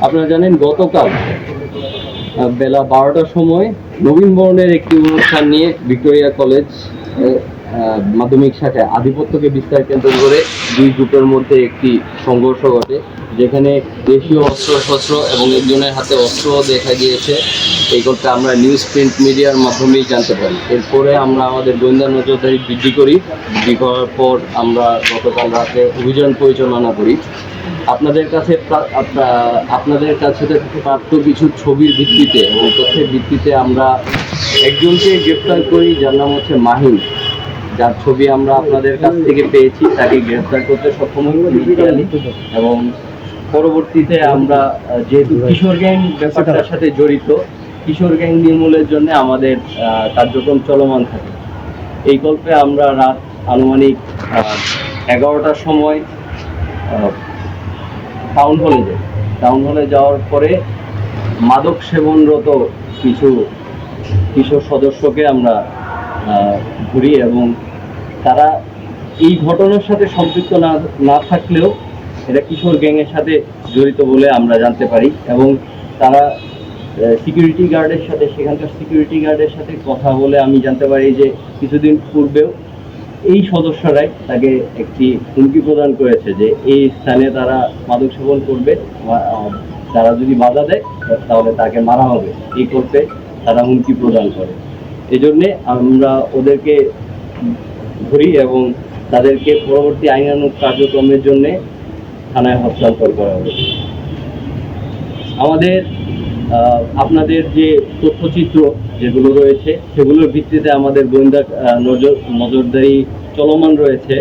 আপনারা জানেন গতকাল বেলা বারোটার সময় নবীন নবীনবরণের একটি অনুষ্ঠান নিয়ে ভিক্টোরিয়া কলেজ মাধ্যমিক শাখায় আধিপত্যকে বিস্তার কেন্দ্র করে দুই গ্রুপের মধ্যে একটি সংঘর্ষ ঘটে, যেখানে দেশীয় অস্ত্র শস্ত্র এবং একজনের হাতে অস্ত্র দেখা গিয়েছে। এই করতে আমরা নিউজ প্রিন্ট মিডিয়ার মাধ্যমেই জানতে পারি। এরপরে আমরা আমাদের গোয়েন্দা নজরদারি বৃদ্ধি করি। বৃদ্ধি করার পর আমরা গতকাল রাতে অভিযান পরিচালনা করি। আপনাদের কাছে আপনাদের কাছে প্রাপ্ত কিছু ছবির ভিত্তিতে এবং তথ্যের ভিত্তিতে আমরা একজনকে গ্রেপ্তার করি, যার নাম হচ্ছে মাহিন। যার ছবি আমরা আপনাদের কাছ থেকে পেয়েছি, তাকে গ্রেপ্তার করতে সক্ষম এবং পরবর্তীতে আমরা যেহেতু কিশোর গ্যাং ব্যাপারটার সাথে জড়িত, কিশোর গ্যাং নির্মূলের জন্য আমাদের কার্যক্রম চলমান থাকে। এই গল্পে আমরা রাত আনুমানিক এগারোটার সময় টাউন হলে যাই। টাউন হলে যাওয়ার পরে মাদক সেবনরত কিছু কিশোর সদস্যকে আমরা ঘুরি এবং তারা এই ঘটনার সাথে সম্পৃক্ত না না থাকলেও এটা কিশোর গ্যাংয়ের সাথে জড়িত বলে আমরা জানতে পারি এবং তারা সিকিউরিটি গার্ডের সাথে, সেখানকার সিকিউরিটি গার্ডের সাথে কথা বলে আমি জানতে পারি যে কিছুদিন পূর্বেও এই সদস্যরাই তাকে একটি হুমকি প্রদান করেছে যে এই স্থানে তারা মাদক সেবন করবে তারা যদি বাধা দেয়, তাহলে তাকে মারা হবে। এই করতে তারা হুমকি প্রদান করে। এই জন্যে আমরা ওদেরকে ধরি এবং তাদেরকে পরবর্তী আইনানুগ কার্যক্রমের জন্য থানায় হস্তান্তর করা হবে। আমাদের আপনাদের যে তথ্যচিত্র যেগুলো রয়েছে, সেগুলোর ভিত্তিতে আমাদের গোয়েন্দা নজর, নজরদারি চলমান রয়েছে।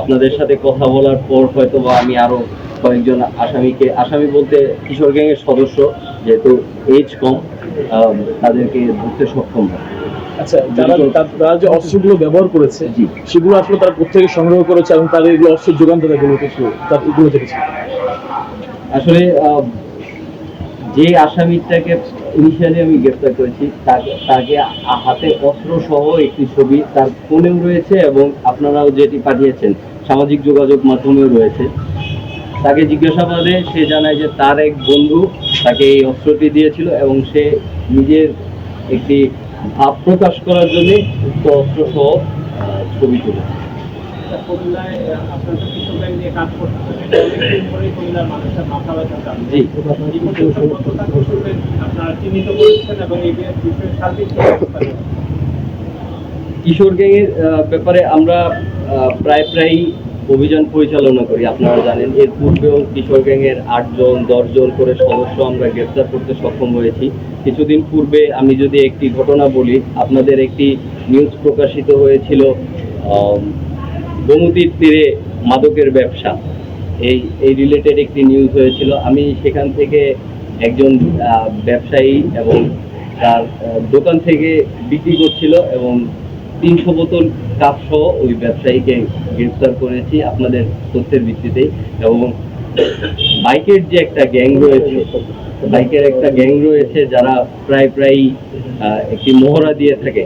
আপনাদের সাথে কথা বলার পর হয়তো বা আমি আরও কয়েকজন আসামিকে, আসামি বলতে কিশোর গ্যাংয়ের সদস্য, যেহেতু এজ কম তাদেরকে ধরতে সক্ষম হয় আচ্ছা যারা তার- যে অস্ত্রগুলো ব্যবহার করেছে সেগুলো আসলে তারা কোথেকে সংগ্রহ করেছে এবং তাদের এগুলো অস্ত্রের যোগান দেবে এগুলো কিছু তার এগুলো দেখেছে আসলে যে আসামিটাকে ইনিশিয়ালি আমি গ্রেপ্তার করেছি তাকে তাকে হাতে অস্ত্র সহ একটি ছবি তার ফোনেও রয়েছে এবং আপনারাও যেটি পাঠিয়েছেন সামাজিক যোগাযোগ মাধ্যমেও রয়েছে। তাকে জিজ্ঞাসাবাদে সে জানায় যে তার এক বন্ধু তাকে এই অস্ত্রটি দিয়েছিল এবং সে নিজের একটি ভাব প্রকাশ করার জন্য উক্ত অস্ত্র সহ ছবি আপনাদের কিশোর গ্যাংয়ের ব্যাপারে আমরা প্রায় প্রায়ই অভিযান পরিচালনা করি, আপনারা জানেন। এর পূর্বেও কিশোর গ্যাংয়ের আটজন, দশজন করে সদস্য আমরা গ্রেপ্তার করতে সক্ষম হয়েছি। কিছুদিন পূর্বে আমি যদি একটি ঘটনা বলি, আপনাদের একটি নিউজ প্রকাশিত হয়েছিল গোমতীর তীরে মাদকের ব্যবসা। এই এই রিলেটেড একটি নিউজ হয়েছিল। আমি সেখান থেকে একজন ব্যবসায়ী এবং তার দোকান থেকে বিক্রি করছিল এবং তিনশো বোতল কাপ সহ ওই ব্যবসায়ীকে গ্রেফতার করেছি আপনাদের তথ্যের ভিত্তিতেই এবং বাইকের যে একটা গ্যাং রয়েছে, বাইকের একটা গ্যাং রয়েছে যারা প্রায় প্রায় একটি মহড়া দিয়ে থাকে।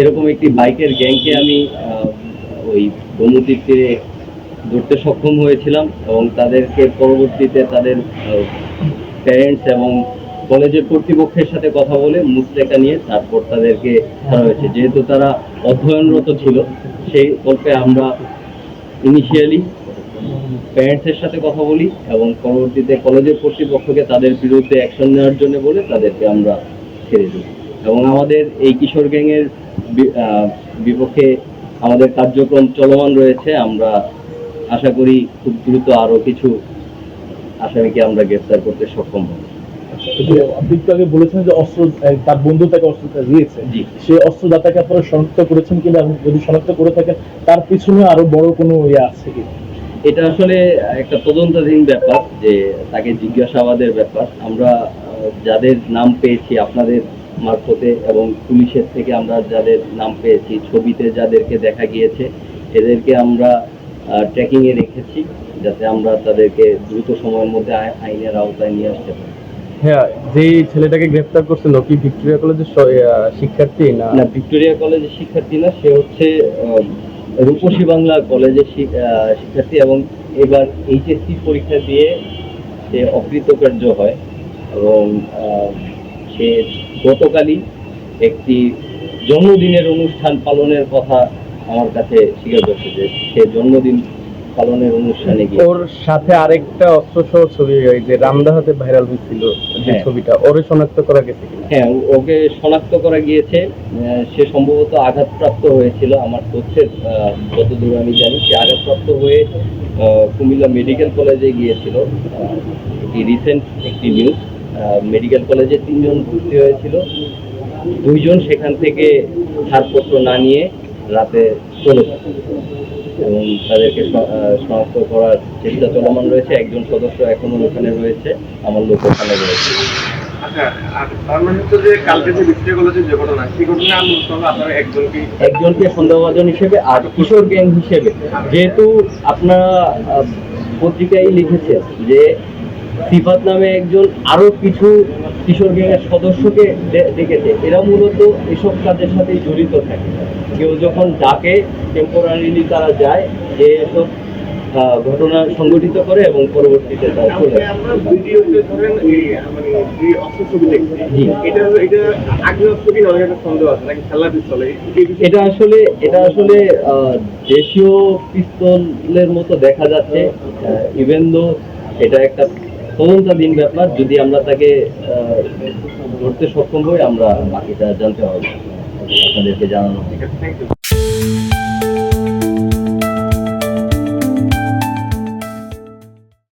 এরকম একটি বাইকের গ্যাংকে আমি ওই গোমতীর তীরে ধরতে সক্ষম হয়েছিলাম এবং তাদেরকে পরবর্তীতে তাদের প্যারেন্টস এবং কলেজের কর্তৃপক্ষের সাথে কথা বলে মুসলেকা নিয়ে তারপর তাদেরকে ধরা হয়েছে। যেহেতু তারা অধ্যয়নরত ছিল, সেই গল্পে আমরা ইনিশিয়ালি প্যারেন্টসের সাথে কথা বলি এবং পরবর্তীতে কলেজের কর্তৃপক্ষকে তাদের বিরুদ্ধে অ্যাকশন নেওয়ার জন্য বলে তাদেরকে আমরা ছেড়ে দিই। এবং আমাদের এই কিশোর গ্যাংয়ের বিপক্ষে আমাদের কার্যক্রম চলমান রয়েছে। আমরা আশা করি খুব দ্রুত আরও কিছু আসামিকে আমরা গ্রেফতার করতে সক্ষম হব। আপনি একটু আগে বলেছেন যে অস্ত্র তার বন্ধু তাকে অস্ত্রটা দিয়েছে। সেই অস্ত্রদাতাকে আপনারা শনাক্ত করেছেন কিনা যদি শনাক্ত করে থাকেন তার পিছনে আরও বড় কোনো ইয়ে আছে কি? এটা আসলে একটা তদন্তাধীন ব্যাপার যে তাকে জিজ্ঞাসাবাদের ব্যাপার। আমরা যাদের নাম পেয়েছি আপনাদের মারফতে এবং পুলিশের থেকে আমরা যাদের নাম পেয়েছি ছবিতে যাদেরকে দেখা গিয়েছে এদেরকে আমরা ট্র্যাকিং এ রেখেছি যাতে আমরা তাদেরকে দ্রুত সময়ের মধ্যে আই- আইনের আওতায় নিয়ে আসতে পারি। হ্যাঁ যে ছেলেটাকে গ্রেফতার করছিল কি ভিক্টোরিয়া কলেজের শিক্ষার্থী না? না, ভিক্টোরিয়া কলেজের শিক্ষার্থী না, সে হচ্ছে রূপসী বাংলা কলেজের শিক্ষার্থী এবং এবার এইচএসসি পরীক্ষা দিয়ে সে অকৃতকার্য হয় এবং সে গতকালই একটি জন্মদিনের অনুষ্ঠান পালনের কথা আমার কাছে স্বীকার করছে যে সে জন্মদিন পালনের অনুষ্ঠানে গিয়ে। ওর সাথে আরেকটা অস্ত্র সহ ছবি ওই যে রামদাহাতে ভাইরাল হয়েছিল যে হ্যাঁ। ছবিটা ওরে শনাক্ত করা গেছে হ্যাঁ ওকে শনাক্ত করা গিয়েছে। সে সম্ভবত আঘাতপ্রাপ্ত হয়েছিল আমার তথ্যের যতদূর আমি জানি সে আঘাতপ্রাপ্ত হয়ে কুমিল্লা মেডিকেল কলেজে গিয়েছিল। এটি রিসেন্ট একটি নিউজ মেডিকেল কলেজে তিনজন ভর্তি হয়েছিল। দুইজন সেখান থেকে ছাড়পত্র না নিয়ে রাতে চলে এবং তাদেরকে শনাক্ত করার চেষ্টা চলমান রয়েছে। একজন সদস্য এখনও ওখানে রয়েছে। আমার লোক ওখানে রয়েছে। আচ্ছা মানে একজনকে সন্দেহভাজন হিসেবে আর কিশোর গ্যাং হিসেবে। যেহেতু আপনারা পত্রিকায় লিখেছেন যে সিফাত নামে একজন আরও কিছু কিশোর গ্যাংয়ের সদস্যকে ডেকেছে। এরা মূলত এসব কাজের সাথেই জড়িত থাকে। কেউ যখন ডাকে টেম্পোরারিলি তারা যায় যে এসব ঘটনা সংগঠিত করে এবং পরবর্তীতে তারা চলে মানে। এটা আসলে এটা আসলে আহ, দেশীয় পিস্তলের মতো দেখা যাচ্ছে। ইভেন দো এটা একটা তদন্তাধীন ব্যাপার? যদি আমরা তাকে ধরতে সক্ষম হই, আমরা বাকিটা জানতে হবে। আপনাদেরকে জানানো হবে।